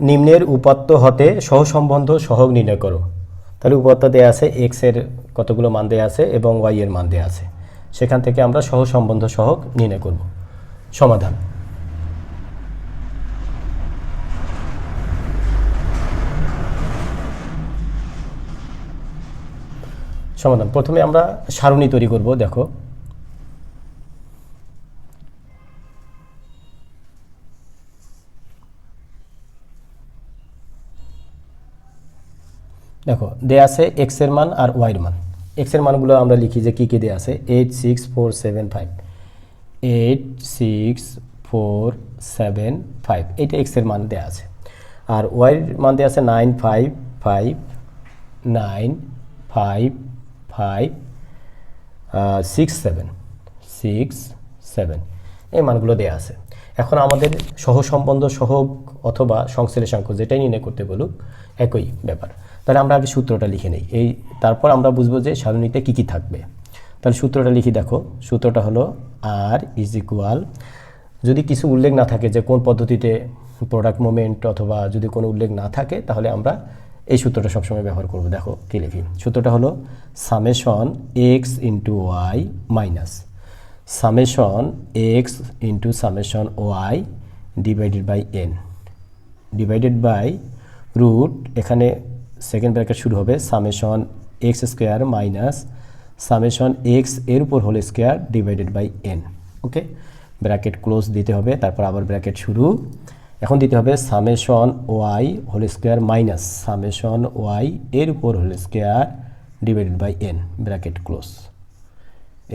নিম্নের উপাত্ত হতে সহসম্বন্ধ সহগ নির্ণয় করো। তাহলে উপাত্ত দেওয়া আছে এক্সের কতগুলো মান দেওয়া আছে এবং ওয়াই এর মান দেওয়া আছে। সেখান থেকে আমরা সহসম্বন্ধ সহগ নির্ণয় করব। সমাধান। সমাধান। প্রথমে আমরা সারণী তৈরি করব, দেখো। দেখো, দেয়া আছে এক্সের মান আর ওয়াইয়ের মান। এক্সের মানগুলো আমরা লিখি যে কী কী দেয়া আছে? Eight six four seven five eight six four seven five এইটা এক্সের মান দেয়া আছে। আর ওয়াইয়ের মান দেয়া আছে nine five five nine five five six seven six seven এই মানগুলো দেয়া আছে। এখন আমাদের সহসম্বন্ধ সহগ অথবা সংশ্লেষাঙ্ক যেটাই নির্ণয় করতে বলুক, একই ব্যাপার। তাহলে আমরা আগে সূত্রটা লিখে নিই। এই তারপর আমরা বুঝব যে সারণীতে কী কী থাকবে। তাহলে সূত্রটা লিখি, দেখো। সূত্রটা হলো আর ইজ ইকুয়াল যদি কিছু উল্লেখ না থাকে যে কোন পদ্ধতিতে প্রোডাক্ট মোমেন্ট অথবা যদি কোনো উল্লেখ না থাকে, তাহলে আমরা এই সূত্রটা সবসময় ব্যবহার করব। দেখো, কী লিখি? সূত্রটা হলো summation x into y minus summation x into summation y divided by n divided by root এখানে সেকেন্ড ব্র্যাকেট শুরু হবে summation x square minus summation এক্সের উপর whole square divided by n okay bracket close দিতে হবে, তারপর আবার bracket শুরু। এখন দিতে হবে summation y whole square minus summation y এর উপর whole square divided by n bracket close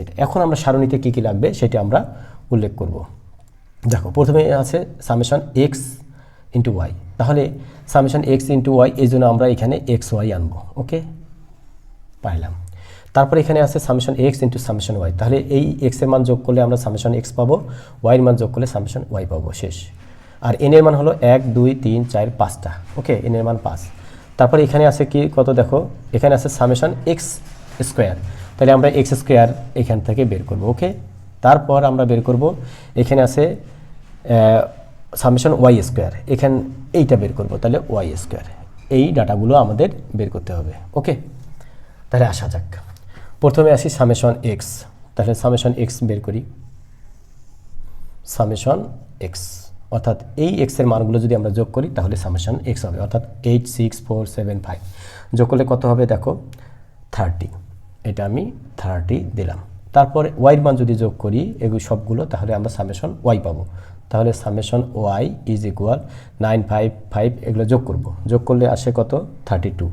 এটা এখন আমরা সারণীতে কী কী লাগবে সেটা আমরা উল্লেখ করব। দেখো, প্রথমে আছে সামেশন এক্স ইন্টু ওয়াই তাহলে সামেশন এক্স ইন্টু ওয়াই, এই জন্য আমরা এখানে এক্স ওয়াই আনব, ওকে? পাইলাম। তারপর এখানে আছে summation x into summation y. তাহলে এই এক্সের মান যোগ করলে আমরা সামেশন এক্স পাবো ওয়াইয়ের মান যোগ করলে সামেশন ওয়াই পাবো, শেষ। আর এন এর মান হলো এক, দুই, তিন, চার, পাঁচটা, ওকে? এন এর মান পাঁচ। তারপর এখানে আছে কি, কত দেখো? এখানে আছে সামেশন এক্স স্কোয়ার। তাহলে আমরা এক্স স্কোয়ার এখান থেকে বের করব, ওকে? তারপর আমরা বের করব, এখানে আছে সামেশন ওয়াই স্কোয়ার। এখান এইটা বের করব, তাহলে ওয়াই স্কোয়ার। এই ডাটাগুলো আমাদের বের করতে হবে, ওকে? তাহলে আসা যাক। প্রথমে আসি সামেশন এক্স, তাহলে সামেশন এক্স বের করি। সামেশন এক্স, অর্থাৎ এই এক্সের মানগুলো যদি আমরা যোগ করি, তাহলে সামেশন এক্স হবে, অর্থাৎ eight, six, four, seven, five. যোগ করলে কত হবে দেখো? থার্টি। এটা আমি থার্টি দিলাম। তারপর ওয়াইয়ের মান যদি যোগ করি এগুলো সবগুলো, তাহলে আমরা সামেশন ওয়াই পাবো। তাহলে summation y is equal nine five five এগুলো যোগ করব। যোগ করলে আসে কত? থার্টি টু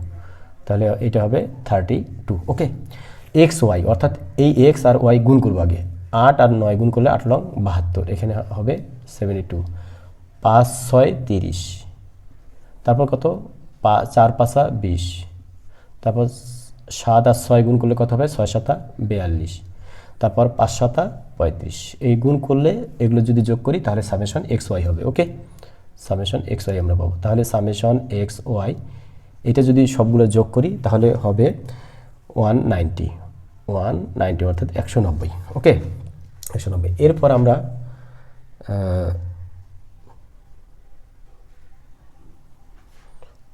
তাহলে এটা হবে thirty two okay x y অর্থাৎ এই এক্স আর ওয়াই গুণ করব আগে। আট আর নয় গুণ করলে আট লং বাহাত্তর। এখানে হবে সেভেন্টি টু পাঁচ, ছয়, তিরিশ। তারপর কত? পা, চার, পাঁচা বিশ। তারপর সাত আর ছয় গুণ করলে কত হবে? ছয়, সাতা বিয়াল্লিশ। তারপর পাঁচ, সাতা পঁয়ত্রিশ। এই গুণ করলে এগুলো যদি যোগ করি, তাহলে সামেশন এক্স ওয়াই হবে ওকে সামেশন এক্স ওয়াই আমরা পাবো। তাহলে সামেশন এক্স ওয়াই এটা যদি সবগুলো যোগ করি, তাহলে হবে ওয়ান নাইনটি ওয়ান নাইনটি অর্থাৎ একশো নব্বই ওকে একশো নব্বই। এরপর আমরা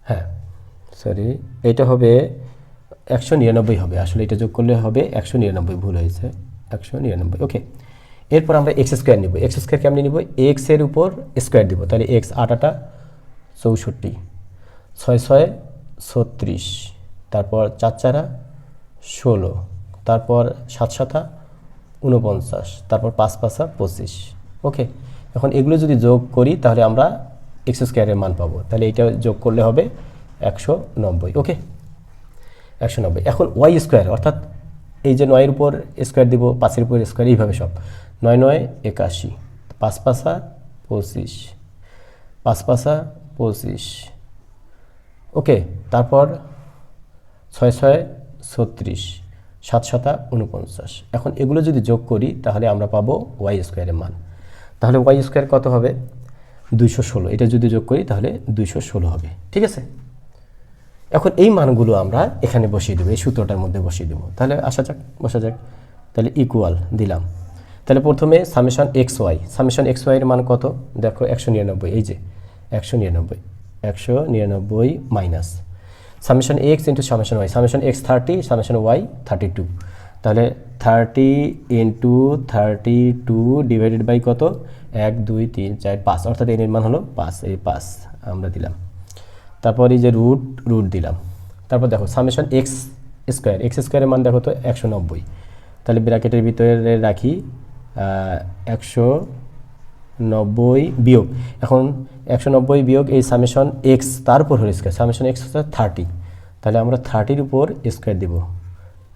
হ্যাঁ সরি এটা হবে একশো নিরানব্বই হবে। আসলে এটা যোগ করলে হবে একশো নিরানব্বই ভুল হয়েছে। একশো নিরানব্বই ওকে এরপর আমরা এক্স স্কোয়ার নিব। এক্স স্কোয়ার কেমনি নিব? এক্সের উপর স্কোয়ার দিব। তাহলে এক্স আটাটা চৌষট্টি, ছয় ছয় ছত্রিশ, তারপর চার চারা ষোলো, তারপর সাত সাতা উনপঞ্চাশ তারপর পাঁচ পাঁচা পঁচিশ ওকে এখন এগুলো যদি যোগ করি তাহলে আমরা এক্স স্কোয়ারের মান পাবো। তাহলে এটা যোগ করলে হবে একশো নব্বই ওকে একশো নব্বই। এখন ওয়াই স্কোয়ার অর্থাৎ এই যে নয়ের উপর স্কোয়ার দিব, পাঁচের উপর স্কোয়ার এইভাবে সব। নয় নয় একাশি, পাঁচ পাঁচা পঁচিশ, পাঁচ পাঁচা পঁচিশ। ওকে, তারপর ছয় ছয় ছত্রিশ, সাত সাতা উনপঞ্চাশ এখন এগুলো যদি যোগ করি, তাহলে আমরা পাবো ওয়াই স্কোয়ারের মান। তাহলে ওয়াই স্কোয়ার কত হবে? দুইশো ষোলো। এটা যদি যোগ করি, তাহলে দুইশো ষোলো হবে। ঠিক আছে? এখন এই মানগুলো আমরা এখানে বসিয়ে দেবো, এই সূত্রটার মধ্যে বসিয়ে দেবো। তাহলে আসা যাক, বসা যাক। তাহলে ইকুয়াল দিলাম। তাহলে প্রথমে summation x y summation x ওয়াইয়ের মান কত? দেখো একশো নিরানব্বই, এই যে একশো নিরানব্বই একশো নিরানব্বই minus summation x into summation y summation x thirty summation y thirty two তাহলে thirty into thirty two divided by কত? এক, দুই, তিন, চার, পাঁচ। অর্থাৎ এর মান হলো পাঁচ, এই পাঁচ আমরা দিলাম। তারপর এই যে রুট রুট দিলাম। তারপর দেখো সামেশন এক্স স্কোয়ার এক্স স্কোয়ারের মান দেখো তো একশো নব্বই। তাহলে ব্র্যাকেটের ভিতরে রাখি একশো নব্বই বিয়োগ। এখন একশো নব্বই বিয়োগ এই সামেশন এক্স তার উপর হল স্কোয়ার সামেশন এক্স হচ্ছে থার্টি তাহলে আমরা থার্টির উপর স্কোয়ার দিব।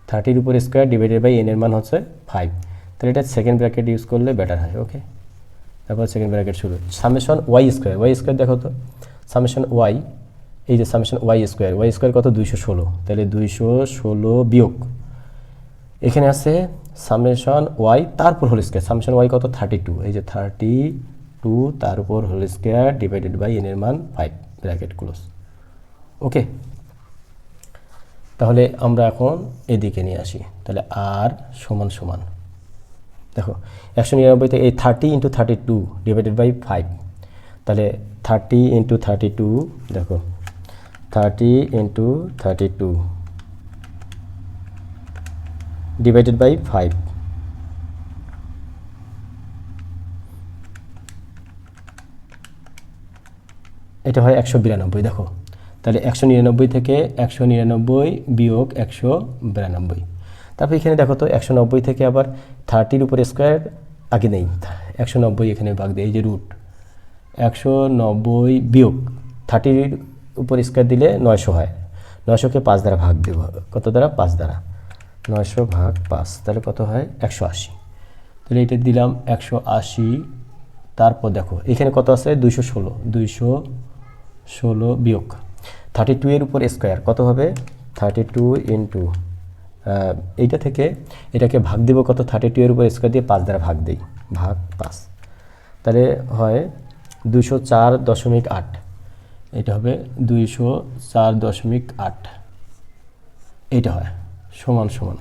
থার্টির উপর স্কোয়ার ডিভাইডেড বাই এন এর মান হচ্ছে ফাইভ তাহলে এটা সেকেন্ড ব্র্যাকেট ইউজ করলে বেটার হয় ওকে তারপর সেকেন্ড ব্র্যাকেট শুরু। Summation y square y square দেখো তো। সামেশন ওয়াই এই যে summation y square y square কত? দুইশো ষোলো। তাহলে দুইশো ষোলো বিয়োগ। এখানে আছে সামেশন ওয়াই তারপর হোল স্কোয়ার সামেশন ওয়াই কত? থার্টি টু এই যে থার্টি টু তার উপর whole square divided by n এর মান ফাইভ ব্র্যাকেট ক্লোজ ওকে তাহলে আমরা এখন এদিকে নিয়ে আসি। তাহলে আর সমান সমান। দেখো, একশো নিরানব্বই থেকে এই thirty into thirty two divided by five তাহলে থার্টি ইন্টু থার্টি টু দেখো thirty into thirty two divided by five এটা হয় একশো বিরানব্বই, দেখো। তাহলে একশো নিরানব্বই থেকে একশো নিরানব্বই বিয়োগ একশো বিরানব্বই। তারপর এখানে দেখো তো, একশো নব্বই থেকে আবার থার্টির উপর স্কোয়ার আগে নেই। একশো নব্বই এখানে ভাগ দেয় এই যে রুট একশো নব্বই বিয়োগ থার্টির উপর স্কোয়ার দিলে নয়শো হয়। নয়শোকে পাঁচ দ্বারা ভাগ দেব। কত দ্বারা? পাঁচ দ্বারা। নয়শো ভাগ পাঁচ, তাহলে কত হয়? একশো আশি। তাহলে এটা দিলাম একশো আশি। তারপর দেখো, এখানে কত আছে? দুইশো ষোলো। দুইশো ষোলো বিয়োগ। থার্টি টু এর উপর স্কোয়ার কত হবে? থার্টি টু ইন্টু এইটা থেকে এটাকে ভাগ দেবো কত? থার্টি টু এর উপর স্কোয়ার দিয়ে পাঁচ দ্বারা ভাগ দিই। ভাগ পাঁচ। তাহলে হয় দুশো চার দশমিক আট। এটা হবে দুইশো চার দশমিক আট। এইটা হয়, সমান সমান।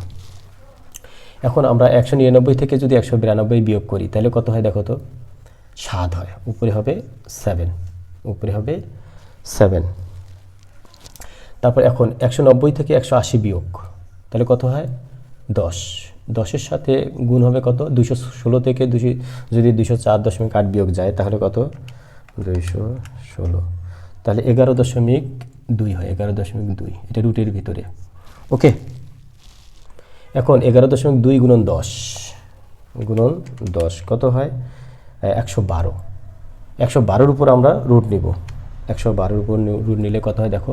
এখন আমরা একশো নিরানব্বই থেকে যদি একশো বিরানব্বই বিয়োগ করি, তাহলে কত হয় দেখো তো? সাত হয়, উপরে হবে সেভেন, উপরে হবে সেভেন। তারপর এখন একশো নব্বই থেকে একশো আশি বিয়োগ, তাহলে কত হয়? দশ। দশের সাথে গুণ হবে কত? দুশো ষোলো থেকে দুশো যদি দুশো চার দশমিক আট বিয়োগ যায়, তাহলে কত? দুইশো ষোলো। তাহলে এগারো দশমিক দুই হয়, এগারো দশমিক দুই। এটা রুটের ভিতরে। ওকে? এখন এগারো দশমিক দুই গুণন দশ। গুণন দশ কত হয়? একশো বারো। একশো বারোর উপর আমরা রুট নিব। একশো বারোর উপর রুট নিলে কত হয় দেখো?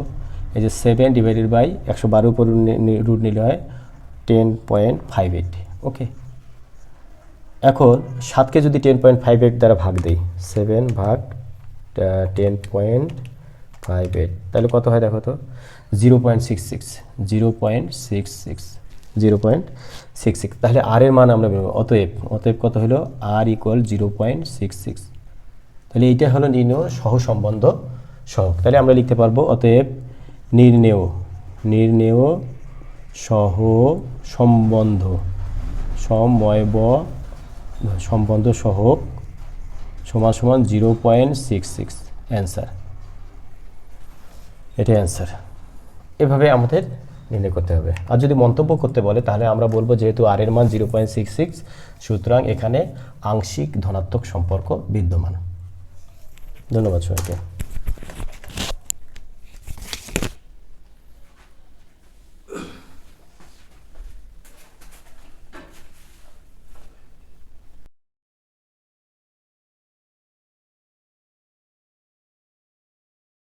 এই যে সেভেন ডিভাইডেড বাই একশো বারোর উপর রুট নিলে হয় ten point five eight okay? এখন সাতকে যদি টেন পয়েন্ট ফাইভ এইট দ্বারা ভাগ দিই সেভেন ভাগ টেন পয়েন্ট ফাইভ এইট তাহলে কত হয় দেখো তো? Zero point six six zero point six six zero point six six তাহলে আর এর মান আমরা বেরোবো অতএব অতএব কত হলো? R equal zero point six six তাহলে এইটা হলো নির্ণয় সহ সম্বন্ধ সহক তাহলে আমরা লিখতে পারব, অতএব নির্ণেয় নির্ণেয় সহ সম্বন্ধ সময়ব সম্বন্ধ সহক সমান সমান zero point six six answer এটাই অ্যান্সার এভাবে আমাদের নির্ণয় করতে হবে। আর যদি মন্তব্য করতে বলে, তাহলে আমরা বলব যেহেতু আর এর মান জিরো পয়েন্ট সিক্স সিক্স সুতরাং এখানে আংশিক ধনাত্মক সম্পর্ক বিদ্যমান। ধন্যবাদ সবাইকে।